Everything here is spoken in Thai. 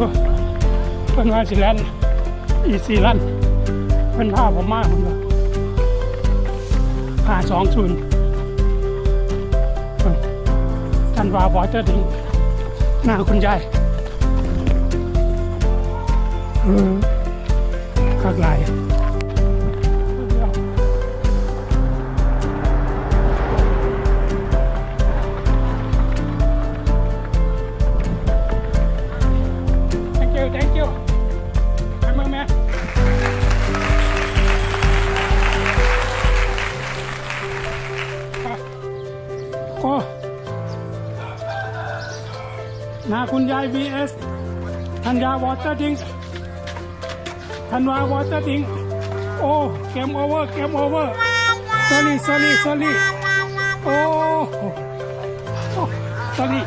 อยู่เพิ่นว่าสิแลนอีซีลันเพิ่นพาผมมาผมก็หาสองศูนย์ท่านวาบอเจอถึงหน้าคุณยายเออคักหล โอ้นาคุณยาย vs ธัญญาวอเตอร์ดิงธันวาวอเตอร์ดิงโอ้เกมโอเวอร์เกมโอเวอร์สอรี่สอรี่สอรี่โอ้โอ้ sorry